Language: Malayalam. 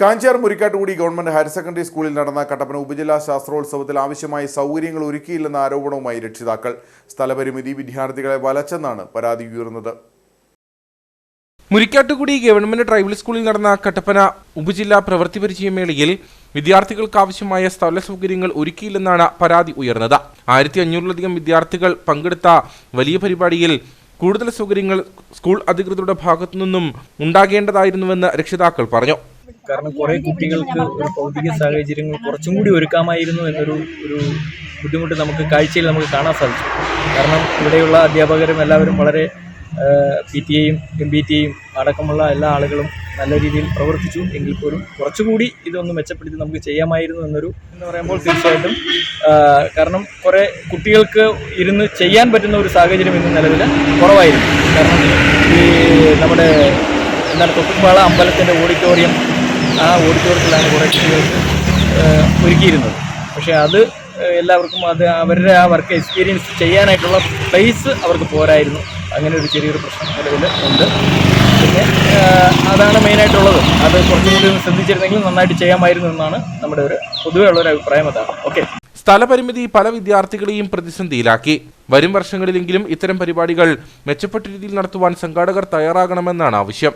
Kanjar Murikkattukudi government higher secondary സ്കൂളിൽ നടന്ന കട്ടപ്പന ഉപജില്ലാ ശാസ്ത്രോത്സവത്തിൽ ആവശ്യമായ സൗകര്യങ്ങൾ ഒരുക്കിയില്ലെന്ന ആരോപണവുമായി രക്ഷിതാക്കൾ. സ്ഥലപരിമിതി വിദ്യാർത്ഥികളെ വലച്ചെന്നാണ് പരാതി ഉയർന്നത്. മുരിക്കാട്ടുകുടി ഗവൺമെന്റ് ട്രൈബൽ സ്കൂളിൽ നടന്ന കട്ടപ്പന ഉപജില്ലാ പ്രവൃത്തി പരിചയമേളയിൽ വിദ്യാർത്ഥികൾക്ക് ആവശ്യമായ സ്ഥല സൗകര്യങ്ങൾ ഒരുക്കിയില്ലെന്നാണ് പരാതി ഉയർന്നത്. ആയിരത്തി അഞ്ഞൂറിലധികം വിദ്യാർത്ഥികൾ പങ്കെടുത്ത വലിയ പരിപാടിയിൽ കൂടുതൽ സൗകര്യങ്ങൾ സ്കൂൾ അധികൃതരുടെ ഭാഗത്തു നിന്നും ഉണ്ടാകേണ്ടതായിരുന്നുവെന്ന് രക്ഷിതാക്കൾ പറഞ്ഞു. കാരണം കുറേ കുട്ടികൾക്ക് ഒരു ഭൗതിക സാഹചര്യങ്ങൾ കുറച്ചും കൂടി ഒരുക്കാമായിരുന്നു എന്നൊരു ഒരു ബുദ്ധിമുട്ട് നമുക്ക് കാഴ്ചയിൽ നമുക്ക് കാണാൻ സാധിച്ചു. കാരണം ഇവിടെയുള്ള അധ്യാപകരും എല്ലാവരും വളരെ പി ടി എയും എം ബി ടി എയും അടക്കമുള്ള എല്ലാ ആളുകളും നല്ല രീതിയിൽ പ്രവർത്തിച്ചു എങ്കിൽ പോലും കുറച്ചുകൂടി ഇതൊന്ന് മെച്ചപ്പെടുത്തി നമുക്ക് ചെയ്യാമായിരുന്നു എന്നൊരു എന്ന് പറയുമ്പോൾ തീർച്ചയായിട്ടും കാരണം കുറേ കുട്ടികൾക്ക് ഇരുന്ന് ചെയ്യാൻ പറ്റുന്ന ഒരു സാഹചര്യം ഇന്ന് നിലവിൽ കുറവായിരുന്നു. കാരണം ഈ നമ്മുടെ എന്താണ് തൊട്ടുപാള അമ്പലത്തിന്റെ ഓഡിറ്റോറിയം ആ ഓഡിറ്റോറിയത്തിലാണ് കുറേ കുട്ടികൾക്ക് ഒരുക്കിയിരുന്നത്. പക്ഷേ അത് എല്ലാവർക്കും അത് അവരുടെ ആ വർക്ക് എക്സ്പീരിയൻസ് ചെയ്യാനായിട്ടുള്ള പ്ലേസ് അവർക്ക് പോരായിരുന്നു. അങ്ങനെ ഒരു ചെറിയൊരു പ്രശ്നം നിലവിൽ ഉണ്ട്. പിന്നെ അതാണ് മെയിനായിട്ടുള്ളത് അത് കുറച്ചും കൂടി ഒന്ന് ശ്രദ്ധിച്ചിരുന്നെങ്കിൽ നന്നായിട്ട് ചെയ്യാമായിരുന്നു എന്നാണ് നമ്മുടെ ഒരു പൊതുവേ ഉള്ള ഒരു അഭിപ്രായം അതാണ്. ഓക്കെ സ്ഥലപരിമിതി പല വിദ്യാർത്ഥികളെയും പ്രതിസന്ധിയിലാക്കി. വരും വർഷങ്ങളിലെങ്കിലും ഇത്തരം പരിപാടികൾ മെച്ചപ്പെട്ട രീതിയിൽ നടത്തുവാൻ സംഘാടകർ തയ്യാറാകണമെന്നാണ് ആവശ്യം.